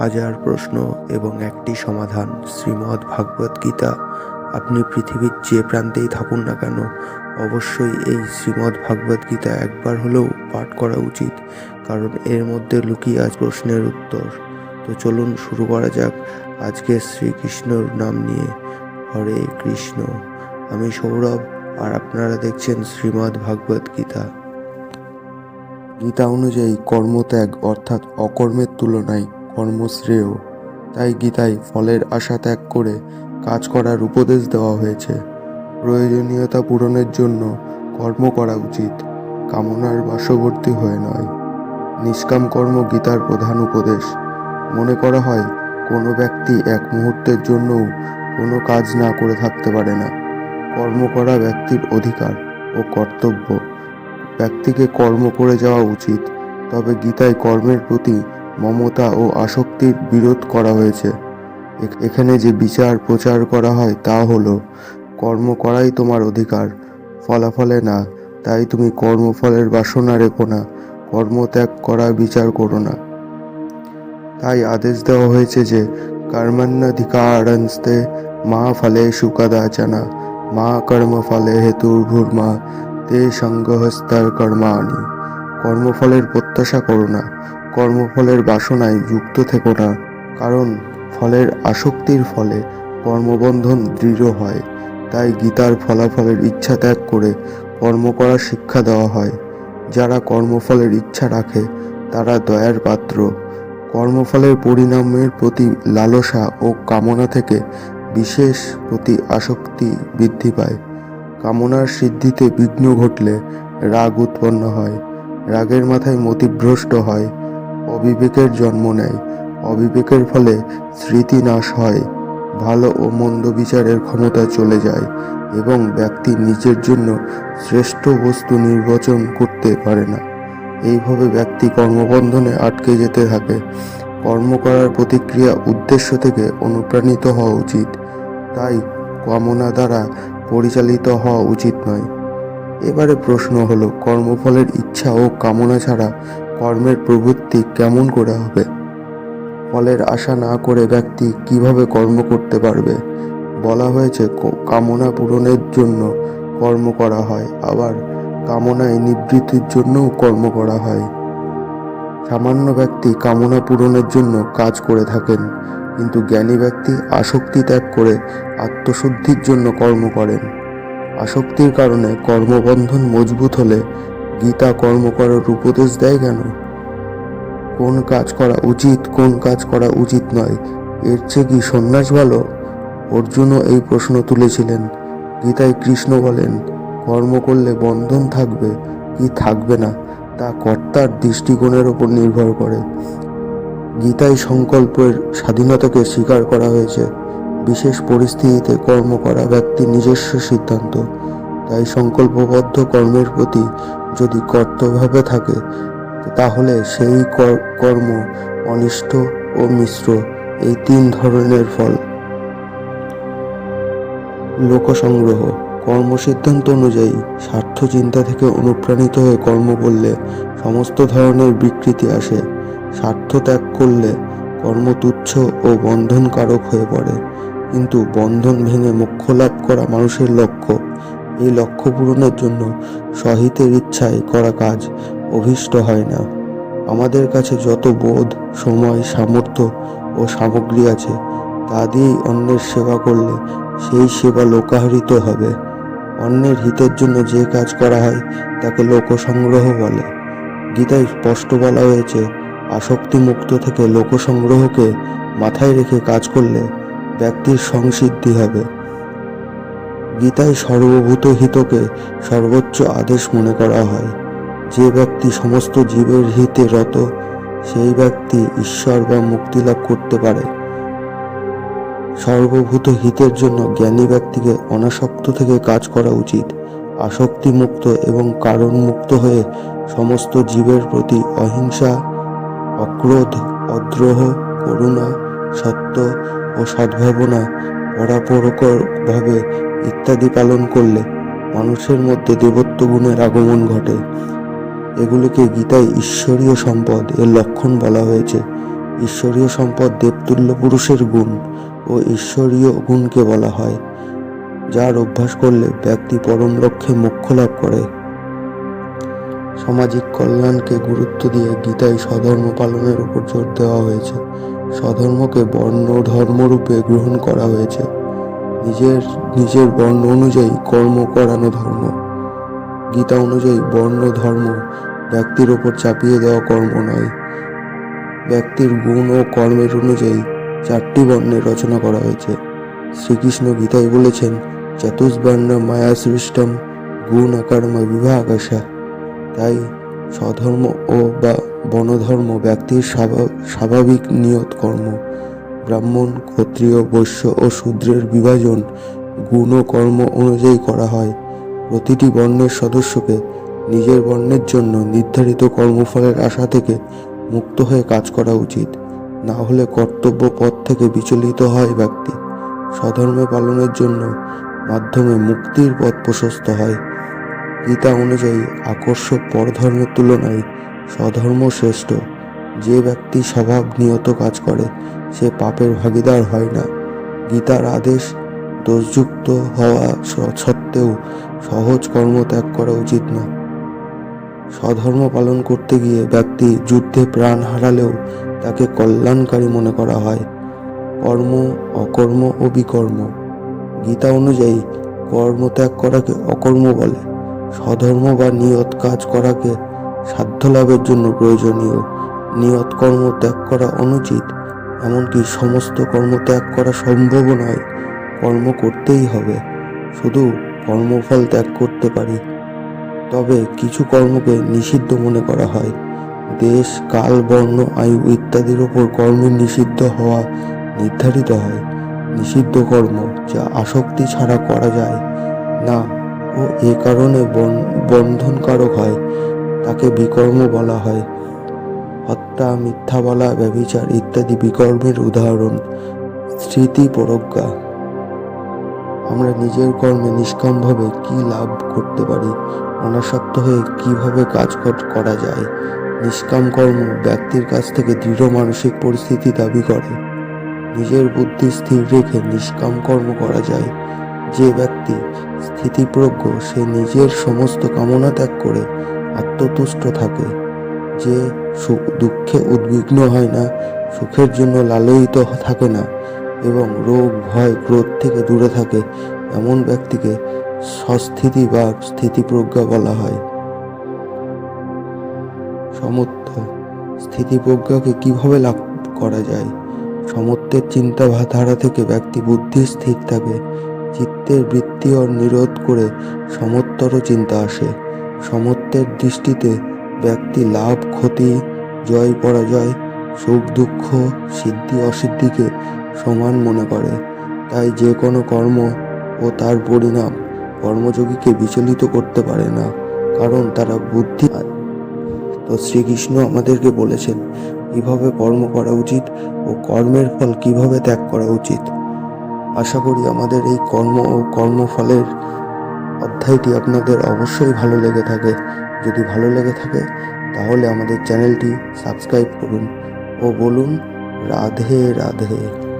হাজার প্রশ্ন এবং একটি সমাধান। শ্রীমদ্ ভাগবত গীতা, আপনি পৃথিবীর যে প্রান্তেই থাকুন না কেন, অবশ্যই এই শ্রীমদ্ ভাগবত গীতা একবার হলেও পাঠ করা উচিত, কারণ এর মধ্যে লুকিয়ে আছে প্রশ্নের উত্তর। তো চলুন শুরু করা যাক আজকে শ্রীকৃষ্ণর নাম নিয়ে। হরে কৃষ্ণ। আমি সৌরভ, আর আপনারা দেখছেন শ্রীমদ্ ভাগবত গীতা। গীতা অনুযায়ী কর্মত্যাগ অর্থাৎ অকর্মের তুলনায় কর্মশ্রেয়। তাই গীতায় ফলের আশা ত্যাগ করে কাজ করার উপদেশ দেওয়া হয়েছে। প্রয়োজনীয়তা পূরণের জন্য কর্ম করা উচিত, কামনার বশবর্তী হয়ে নয়। নিষ্কাম কর্ম গীতার প্রধান উপদেশ। মনে করা হয়, কোনো ব্যক্তি এক মুহূর্তের জন্যও কোনো কাজ না করে থাকতে পারে না। কর্ম করা ব্যক্তির অধিকার ও কর্তব্য। ব্যক্তিকে কর্ম করে যাওয়া উচিত, তবে গীতায় কর্মের প্রতি মমতা ও আসক্তির বিরোধ করা হয়েছে। এখানে যে বিচার প্রচার করা হয় তা হলো, কর্ম করাই তোমার অধিকার, ফলাফলে না, তাই তুমি কর্মফলের বাসনা রেখো না, কর্মত্যাগ করা বিচার করো না। তাই আদেশ দেওয়া হয়েছে যে কর্মান্নাধিকারান্স্তে মা ফলে সুকদাচনা মা কর্ম ফলে হেতুর্ভুর্মা তে সঙ্গহস্তার কর্মাণি। কর্মফলের প্রত্যাশা করো না কর্মফলের বাসনায় যুক্ত থেকো না, কারণ ফলের আসক্তির ফলে কর্মবন্ধন দৃঢ় হয়। তাই গীতার ফলাফলের ইচ্ছা ত্যাগ করে কর্ম করার শিক্ষা দেওয়া হয়। যারা কর্মফলের ইচ্ছা রাখে, তারা দয়ার পাত্র। কর্মফলের পরিণামের প্রতি লালসা ও কামনা থেকে বিশেষ প্রতি আসক্তি বৃদ্ধি পায়। কামনার সিদ্ধিতে বিঘ্ন ঘটলে রাগ উৎপন্ন হয়। রাগের মাথায় মতিভ্রষ্ট হয়। অবিবেকের জন্ম নেয়। অবিবেকের ফলে স্মৃতি নাশ হয়, ভালো ও মন্দ বিচারের ক্ষমতা চলে যায় এবং ব্যক্তি নিজের জন্য শ্রেষ্ঠ বস্তু নির্বাচন করতে পারে না। এইভাবে ব্যক্তি কর্মবন্ধনে আটকে যেতে থাকে। কর্ম করার প্রতিক্রিয়া উদ্দেশ্য থেকে অনুপ্রাণিত হওয়া উচিত। তাই কামনা দ্বারা পরিচালিত হওয়া উচিত নয়। এবারে প্রশ্ন হলো, কর্মফলের ইচ্ছা ও কামনা ছাড়া কর্মের প্রবৃত্তি কেমন করে হবে? ফলের আশা না করে ব্যক্তি কীভাবে কর্ম করতে পারবে? বলা হয়েছে কামনা পূরণের জন্য কর্ম করা হয়, আবার কামনায় নিবৃত্তির জন্যও কর্ম করা হয়। সামান্য ব্যক্তি কামনা পূরণের জন্য কাজ করে থাকেন, কিন্তু জ্ঞানী ব্যক্তি আসক্তি ত্যাগ করে আত্মশুদ্ধির জন্য কর্ম করেন। আসক্তির কারণে কর্মবন্ধন মজবুত হলে গীতা কর্ম করার উপদেশ দেয় কেন? কোন কাজ করা উচিত, কোন কাজ করা উচিত নয়? এর চেয়ে কি সন্ন্যাস ভালো? অর্জুনও এই প্রশ্ন তুলেছিলেন। গীতায় কৃষ্ণ বলেন, কর্ম করলে বন্ধন থাকবে, কি থাকবে না, তা কর্তার দৃষ্টিকোণের ওপর নির্ভর করে। গীতায় সংকল্পের স্বাধীনতাকে স্বীকার করা হয়েছে। বিশেষ পরিস্থিতিতে কর্ম করা ব্যক্তির নিজস্ব সিদ্ধান্ত। তাই সংকল্পবদ্ধ কর্মের প্রতি যদি কর্তভাবে থাকে, তাহলে সেই কর- কর্ম অনিষ্ট ও মিশ্র এই তিন ধরনের ফল। লোকসংগ্রহ, কর্মসিদ্ধান্ত অনুযায়ী স্বার্থ চিন্তা থেকে অনুপ্রাণিত হয়ে কর্ম করলে সমস্ত ধরনের বিকৃতি আসে। স্বার্থ ত্যাগ করলে কর্ম তুচ্ছ ও বন্ধনকারক হয়ে পড়ে। কিন্তু বন্ধন ভেঙে মোক্ষ লাভ করা মানুষের লক্ষ্য। এই লক্ষ্য পূরণের জন্য সহিতের ইচ্ছায় করা কাজ অভীষ্ট হয় না। আমাদের কাছে যত বোধ, সময়, সামর্থ্য ও সামগ্রী আছে, তা দিয়েই অন্যের সেবা করলে সেই সেবা লোকাহরিত হবে। অন্যের হিতের জন্য যে কাজ করা হয়, তাকে লোকসংগ্রহ বলে। গীতায় স্পষ্ট বলা হয়েছে আসক্তি মুক্ত থেকে লোকসংগ্রহকে মাথায় রেখে কাজ করলে ব্যক্তির সংসিদ্ধি হবে। গীতায় সর্বভূত হিতকে সর্বোচ্চ আদেশ মনে করা হয়। যে ব্যক্তি সমস্ত জীবের হিতে রত, সেই ব্যক্তি ঈশ্বর বা মুক্তি লাভ করতে পারে। সর্বভূত হিতের জন্য জ্ঞানী ব্যক্তিকে অনাসক্ত থেকে কাজ করা উচিত। আসক্তি মুক্ত এবং কারণ মুক্ত হয়ে সমস্ত জীবের প্রতি অহিংসা, অক্রোধ, অদ্রোহ, করুণা, সত্য ও সদ্ভাবনা পরাপরকভাবে ইত্যাদি পালন করলে মানুষের মধ্যে দেবত্ব গুণের আগমন ঘটে। এগুলিকে গীতায় ঈশ্বরীয় সম্পদ এর লক্ষণ বলা হয়েছে। ঈশ্বরীয় সম্পদ দেবতুল্য পুরুষের গুণ ও ঈশ্বরীয় গুণকে বলা হয়, যার অভ্যাস করলে ব্যক্তি পরম লক্ষ্যে মোক্ষ লাভ করে। সামাজিক কল্যাণকে গুরুত্ব দিয়ে গীতায় স্বধর্ম পালনের উপর জোর দেওয়া হয়েছে। স্বধর্মকে বর্ণ ধর্মরূপে গ্রহণ করা হয়েছে। নিজের নিজের বর্ণ অনুযায়ী কর্ম করানো ধর্ম। গীতা অনুযায়ী বর্ণ, ধর্ম ব্যক্তির ওপর চাপিয়ে দেওয়া কর্ম নয়। ব্যক্তির গুণ ও কর্মের অনুযায়ী চারটি বর্ণের রচনা করা হয়েছে। শ্রীকৃষ্ণ গীতায় বলেছেন, চতুষ্বর্ণ মায়া সৃষ্টম, গুণ অকর্ম বিবাহ আকাশা তাই স্বধর্ম ও বা বনধর্ম ব্যক্তির স্বাভা- স্বাভাবিক নিয়ত কর্ম। ব্রাহ্মণ, ক্ষত্রিয়, বৈশ্য ও শূদ্রের বিভাজন গুণ ও কর্ম অনুযায়ী করা হয়। প্রতিটি বর্ণের সদস্যকে নিজের বর্ণের জন্য নির্ধারিত কর্মফলের আশা থেকে মুক্ত হয়ে কাজ করা উচিত। না হলে কর্তব্য পথ থেকে বিচলিত হয় ব্যক্তি। স্বধর্মে পালনের জন্য মাধ্যমে মুক্তির পথ প্রশস্ত হয়। গীতা অনুযায়ী আকর্ষক পরধর্মের তুলনায় স্বধর্ম শ্রেষ্ঠ। যে ব্যক্তি স্বভাব নিয়ত কাজ করে সে পাপের ভাগীদার হয় না। গীতার আদেশ দোষযুক্ত হওয়া সত্ত্বেও সহজ কর্ম ত্যাগ করা উচিত না স্বধর্ম পালন করতে গিয়ে ব্যক্তি যুদ্ধে প্রাণ হারালেও তাকে কল্যাণকারী মনে করা হয়। কর্ম, অকর্ম ও বিকর্ম। গীতা অনুযায়ী কর্ম ত্যাগ করাকে অকর্ম বলে। স্বধর্ম বা নিয়ত কাজ করাকে সাধ্য লাভের জন্য প্রয়োজনীয়। নিয়ত কর্ম ত্যাগ করা অনুচিত। এমনকি সমস্ত কর্ম ত্যাগ করা সম্ভব নয়। কর্ম করতেই হবে। শুধু কর্মফল ত্যাগ করতে পারি। তবে কিছু কর্মকে নিষিদ্ধ মনে করা হয়। দেশ, কাল, বর্ণ, আয়ু ইত্যাদির ওপর কর্মের নিষিদ্ধ হওয়া নির্ধারিত হয়। নিষিদ্ধ কর্ম যা আসক্তি ছাড়া করা যায় না ও এ কারণে বন- বন্ধনকারক হয়। তাকে বিকর্ম বলা হয়। হত্যা, মিথ্যা বলা, ব্যভিচার ইত্যাদি বিকর্মের উদাহরণ, স্মৃতি প্রজ্ঞা। আমরা নিজের কর্মে নিষ্কামভাবে কি লাভ করতে পারি, অনাসক্ত হয়ে কীভাবে কাজ করা যায়? নিষ্কাম কর্ম ব্যক্তির কাছ থেকে দৃঢ় মানসিক পরিস্থিতি দাবি করে। নিজের বুদ্ধি স্থির রেখে নিষ্কাম কর্ম করা যায়। যে ব্যক্তি স্থিতিপ্রজ্ঞ, সে নিজের সমস্ত কামনা ত্যাগ করে আত্মতুষ্ট থাকে। যে সুখ দুঃখে উদ্বিগ্ন হয় না, সুখের জন্য লালয়িত থাকে না এবং রোগ, ভয়, ক্রোধ থেকে দূরে থাকে, এমন ব্যক্তিকে সস্থিতি বা স্থিতিপ্রজ্ঞা বলা হয়। সমত্ব স্থিতিপ্রজ্ঞাকে কীভাবে লাভ করা যায়? সমত্বের চিন্তাধারা থেকে ব্যক্তি বুদ্ধি স্থির থাকে, চিত্তের বৃত্তি ও নিরোধ করে সমত্তর চিন্তা আসে। সমত্বের দৃষ্টিতে ব্যক্তি লাভ, ক্ষতি, জয়, পরাজয়, সুখ, দুঃখ, সিদ্ধি, অসিদ্ধিকে সমান মনে করে। তাই যে কোনো কর্ম ও তার পরিণাম কর্মযোগীকে বিচলিত করতে পারে না, কারণ তারা বুদ্ধি তো শ্রীকৃষ্ণ আমাদেরকে বলেছেন, কীভাবে কর্ম করা উচিত ও কর্মের ফল কীভাবে ত্যাগ করা উচিত? আশা করি আমাদের এই কর্ম ও কর্মফলের অধ্যায়টি আপনাদের অবশ্যই ভালো লেগে থাকে। যদি ভালো লেগে থাকে, তাহলে আমাদের চ্যানেলটি সাবস্ক্রাইব করুন ও বলুন, রাধে রাধে।